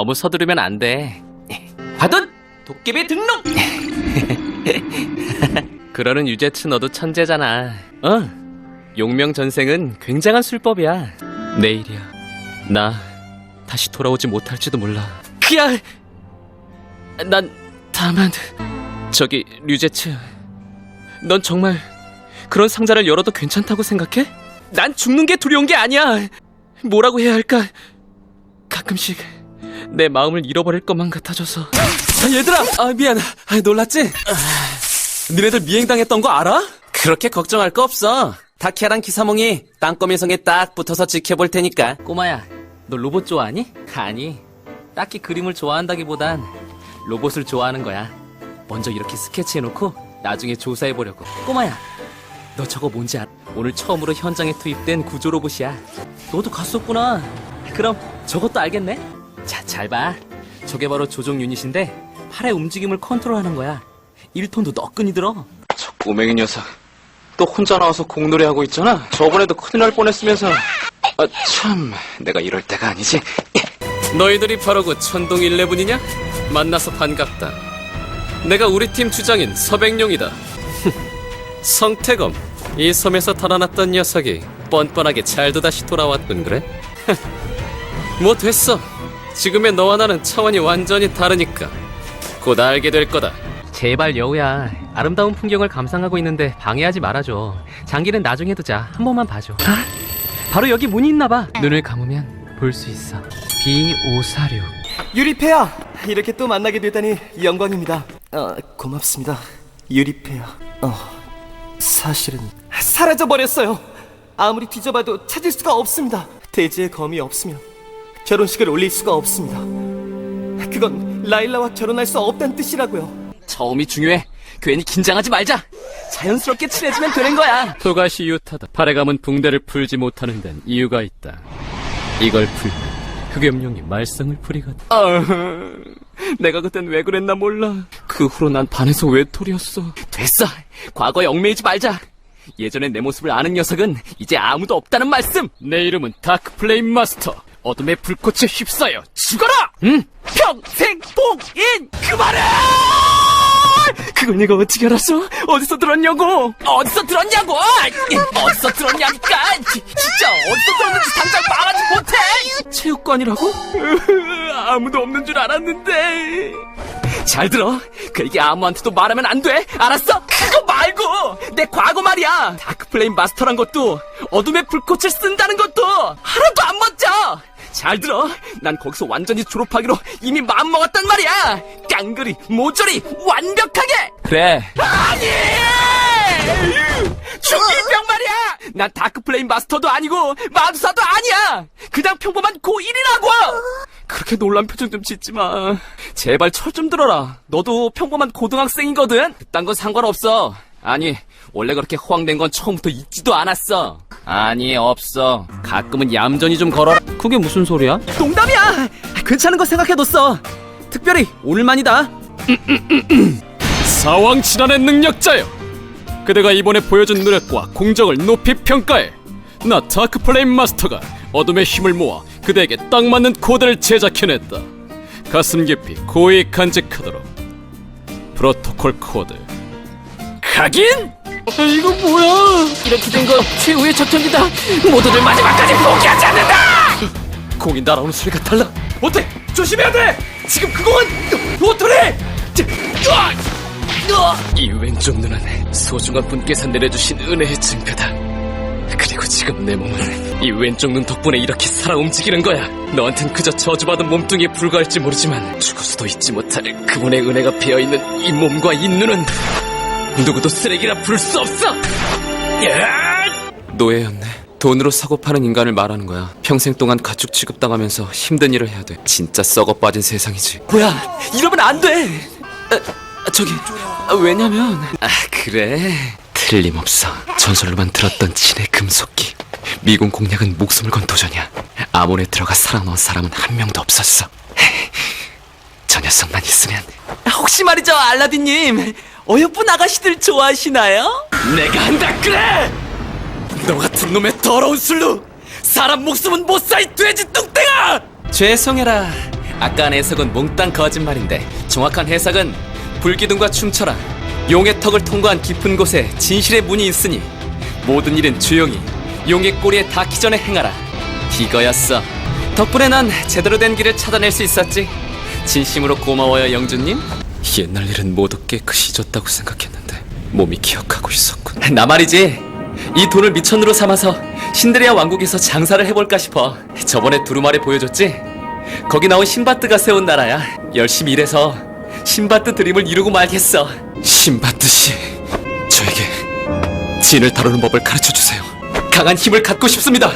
너무 서두르면 안 돼. 과돈 도깨비 등록. 그러는 유재츠 너도 천재잖아. 어? 용명 전생은 굉장한 술법이야. 내일이야. 나 다시 돌아오지 못할지도 몰라. 그야. 난 다만 저기 류제츠. 넌 정말 그런 상자를 열어도 괜찮다고 생각해? 난 죽는 게 두려운 게 아니야. 뭐라고 해야 할까? 가끔씩 내 마음을 잃어버릴 것만 같아져서. 아, 얘들아, 아, 미안. 아, 놀랐지? 아, 니네들 미행당했던 거 알아? 그렇게 걱정할 거 없어. 타키아랑 기사몽이 땅거미성에 딱 붙어서 지켜볼 테니까. 꼬마야, 너 로봇 좋아하니? 아니, 딱히 그림을 좋아한다기보단 로봇을 좋아하는 거야. 먼저 이렇게 스케치해놓고 나중에 조사해보려고. 꼬마야, 너 저거 뭔지 알아? 오늘 처음으로 현장에 투입된 구조 로봇이야. 너도 갔었구나. 그럼 저것도 알겠네? 자, 잘 봐. 저게 바로 조종 유닛인데 팔의 움직임을 컨트롤하는 거야. 1톤도 너끈히 들어. 저 꼬맹이 녀석 또 혼자 나와서 공놀이 하고 있잖아. 저번에도 큰일 날 뻔했으면서. 아, 참, 내가 이럴 때가 아니지. 너희들이 바로 그 천동 일레븐이냐? 만나서 반갑다. 내가 우리 팀 주장인 서백룡이다. 성태검, 이 섬에서 달아났던 녀석이 뻔뻔하게 잘도 다시 돌아왔군 그래? 뭐 됐어. 지금의 너와 나는 차원이 완전히 다르니까 곧 알게 될 거다. 제발 여우야, 아름다운 풍경을 감상하고 있는데 방해하지 말아줘. 장기는 나중에 두자. 한 번만 봐줘. 아? 바로 여기 문이 있나 봐. 눈을 감으면 볼 수 있어. B546. 유리페야 이렇게 또 만나게 되다니 영광입니다. 어, 고맙습니다. 유리페야. 어, 사실은 사라져 버렸어요. 아무리 뒤져봐도 찾을 수가 없습니다. 대지의 검이 없으면 결혼식을 올릴 수가 없습니다. 그건 라일라와 결혼할 수 없다는 뜻이라고요. 처음이 중요해. 괜히 긴장하지 말자. 자연스럽게 친해지면 되는 거야. 토가시 유타다. 팔에 감은 붕대를 풀지 못하는 데는 이유가 있다. 이걸 풀면 흑염룡이 말썽을 부리거든. 아, 내가 그땐 왜 그랬나 몰라. 그 후로 난 반에서 외톨이였어. 됐어. 과거에 얽매이지 말자. 예전에 내 모습을 아는 녀석은 이제 아무도 없다는 말씀. 내 이름은 다크 플레임 마스터. 어둠의 불꽃에 휩싸여 죽어라. 응. 평생 복인 그만해. 그걸 내가 어떻게 알았어? 어디서 들었냐고? 어디서 들었냐고? 어디서 들었냐니까? 지- 진짜 어디서 들었는지 당장 말하지 못해? 체육관이라고? 아무도 없는 줄 알았는데. 잘 들어. 그 얘기 아무한테도 말하면 안 돼. 알았어? 그거 말고 내 과거 말이야. 다크플레임 마스터란 것도 어둠의 불꽃을 쓴다는 것도 하나도 안 멋져. 잘 들어. 난 거기서 완전히 졸업하기로 이미 마음 먹었단 말이야. 깡그리, 모조리, 완벽하게! 그래. 아니! 중기병 말이야! 난 다크플레임 마스터도 아니고, 마두사도 아니야! 그냥 평범한 고1이라고! 그렇게 놀란 표정 좀 짓지 마. 제발 철 좀 들어라. 너도 평범한 고등학생이거든? 그딴 건 상관없어. 아니, 원래 그렇게 허황된 건 처음부터 있지도 않았어. 아니, 없어. 가끔은 얌전히 좀 걸어라. 그게 무슨 소리야? 농담이야! 괜찮은 거 생각해뒀어. 특별히 오늘만이다. 사왕 진안의 능력자여. 그대가 이번에 보여준 노력과 공정을 높이 평가해. 나 다크 플레임 마스터가 어둠의 힘을 모아 그대에게 딱 맞는 코드를 제작해냈다. 가슴 깊이 고이 간직하도록. 프로토콜 코드. 각인? 아, 이거 뭐야? 이렇게 된 건 최후의 작전이다. 모두들 마지막까지 포기하지 않는다. 공이 날아오는 소리가 달라. 어때? 조심해야 돼. 지금 그 공은 오토리. 이 왼쪽 눈은 소중한 분께서 내려주신 은혜의 증거다. 그리고 지금 내 몸은 이 왼쪽 눈 덕분에 이렇게 살아 움직이는 거야. 너한텐 그저 저주받은 몸뚱이에 불과할지 모르지만 죽을 수도 잊지 못할 그분의 은혜가 배어있는 이 몸과 이 눈은 누구도 쓰레기라 부를 수 없어. 야! 노예였네. 돈으로 사고 파는 인간을 말하는 거야. 평생 동안 가축 취급당하면서 힘든 일을 해야 돼. 진짜 썩어 빠진 세상이지. 뭐야? 이러면 안 돼. 아, 저기 아, 왜냐면 아, 그래? 틀림없어. 전설로만 들었던 진의 금속기. 미군 공략은 목숨을 건 도전이야. 아몬에 들어가 살아놓은 사람은 한 명도 없었어. 저 녀석만 있으면 혹시 말이죠 알라딘님 어여쁜 아가씨들 좋아하시나요? 내가 한다 그래! 너 같은 놈의 더러운 술로 사람 목숨은 못사이 돼지 뚱땡아! 죄송해라. 아까 한 해석은 몽땅 거짓말인데 정확한 해석은 불기둥과 춤춰라 용의 턱을 통과한 깊은 곳에 진실의 문이 있으니 모든 일은 조용히 용의 꼬리에 닿기 전에 행하라. 이거였어 덕분에 난 제대로 된 길을 찾아낼 수 있었지. 진심으로 고마워요 영주님. 옛날 일은 모두 깨끗이 잊었다고 생각했는데 몸이 기억하고 있었군. 나 말이지. 이 돈을 미천으로 삼아서 신데리아 왕국에서 장사를 해볼까 싶어 저번에 두루마리 보여줬지? 거기 나온 신바트가 세운 나라야. 열심히 일해서 신바트 드림을 이루고 말겠어 씨 저에게 진을 다루는 법을 가르쳐 주세요. 강한 힘을 갖고 싶습니다.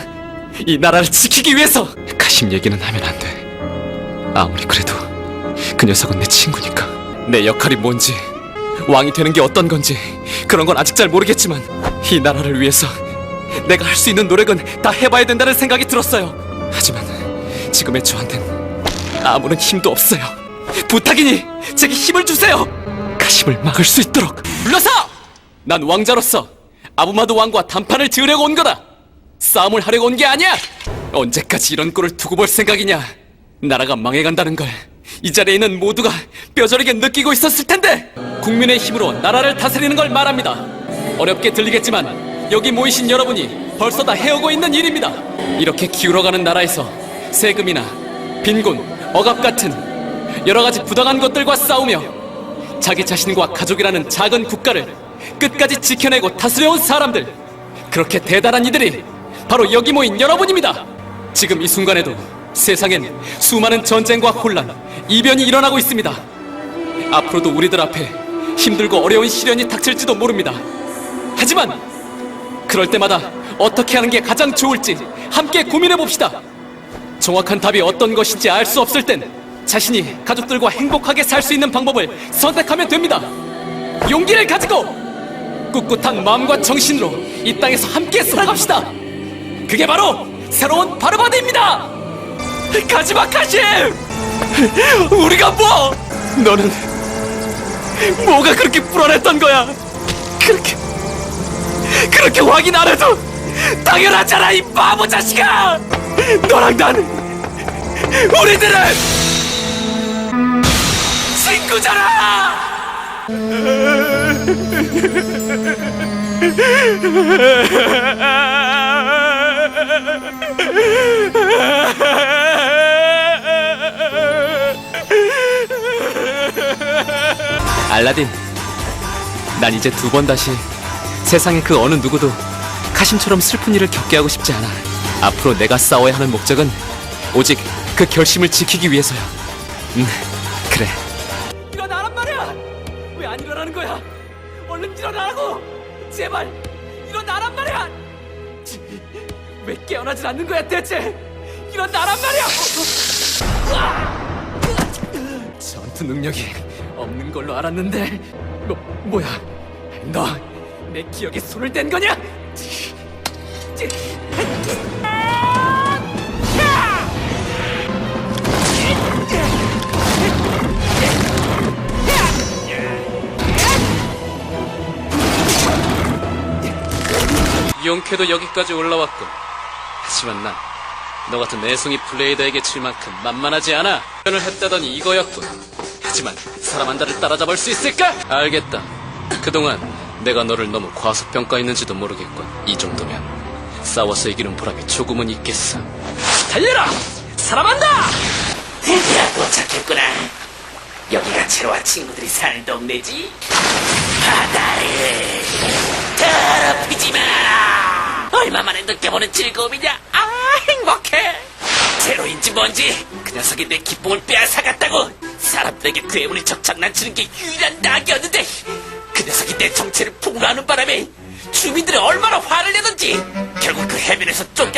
이 나라를 지키기 위해서. 가심 얘기는 하면 안 돼. 아무리 그래도 그 녀석은 내 친구니까. 내 역할이 뭔지 왕이 되는 게 어떤 건지 그런 건 아직 잘 모르겠지만 이 나라를 위해서 내가 할 수 있는 노력은 다 해봐야 된다는 생각이 들었어요. 하지만 지금의 저한텐 아무런 힘도 없어요. 부탁이니 제게 힘을 주세요 가심을 막을 수 있도록. 물러서! 난 왕자로서 아부마드 왕과 단판을 지으려고 온 거다. 싸움을 하려고 온 게 아니야. 언제까지 이런 꼴을 두고 볼 생각이냐? 나라가 망해간다는 걸. 이 자리에 있는 모두가 뼈저리게 느끼고 있었을 텐데. 국민의 힘으로 나라를 다스리는 걸 말합니다. 어렵게 들리겠지만 여기 모이신 여러분이 벌써 다 해오고 있는 일입니다. 이렇게 기울어가는 나라에서 세금이나 빈곤, 억압 같은 여러 가지 부당한 것들과 싸우며 자기 자신과 가족이라는 작은 국가를 끝까지 지켜내고 다스려온 사람들 그렇게 대단한 이들이 바로 여기 모인 여러분입니다. 지금 이 순간에도 세상엔 수많은 전쟁과 혼란, 이변이 일어나고 있습니다. 앞으로도 우리들 앞에 힘들고 어려운 시련이 닥칠지도 모릅니다. 하지만 그럴 때마다 어떻게 하는 게 가장 좋을지 함께 고민해 봅시다. 정확한 답이 어떤 것인지 알 수 없을 땐 자신이 가족들과 행복하게 살 수 있는 방법을 선택하면 됩니다. 용기를 가지고 꿋꿋한 마음과 정신으로 이 땅에서 함께 살아갑시다. 그게 바로 새로운 바르바드입니다. 가지마 카심. 우리가 뭐? 너는 뭐가 그렇게 불안했던 거야? 그렇게 그렇게 확인 안 해도 당연하잖아 이 바보 자식아. 너랑 난 우리들은 친구잖아. 알라딘, 난 이제 두 번 다시 세상의 그 어느 누구도 카심처럼 슬픈 일을 겪게 하고 싶지 않아. 앞으로 내가 싸워야 하는 목적은 오직 그 결심을 지키기 위해서야. 음, 그래. 얼른 일어나라고! 제발 일어나란 말이야! 지, 왜 깨어나질 않는 거야 대체? 일어나란 말이야! 전투 능력이 없는 걸로 알았는데 뭐 뭐야? 너 내 기억에 손을 댄 거냐? 용케도 여기까지 올라왔군. 하지만 난 너 같은 내숭이 블레이더에게 칠 만큼 만만하지 않아. 표현을 했다더니 이거였군. 하지만 사람 한 달을 따라잡을 수 있을까? 알겠다. 그동안 내가 너를 너무 과소평가했는지도 모르겠군. 이 정도면 싸워서 이기는 보람이 조금은 있겠어. 달려라! 사람한다! 드디어 도착했구나. 여기가 채로와 친구들이 사는 동네지. 바다를 더럽히지 마라. 얼마 만에 느껴보는 즐거움이냐? 아 행복해. 제로인지 뭔지 그 녀석이 내 기쁨을 빼앗아갔다고. 사람들에게 괴물이 적장난치는 게 유일한 낙이었는데 그 녀석이 내 정체를 폭로하는 바람에 주민들이 얼마나 화를 내던지 결국 그 해변에서 쫓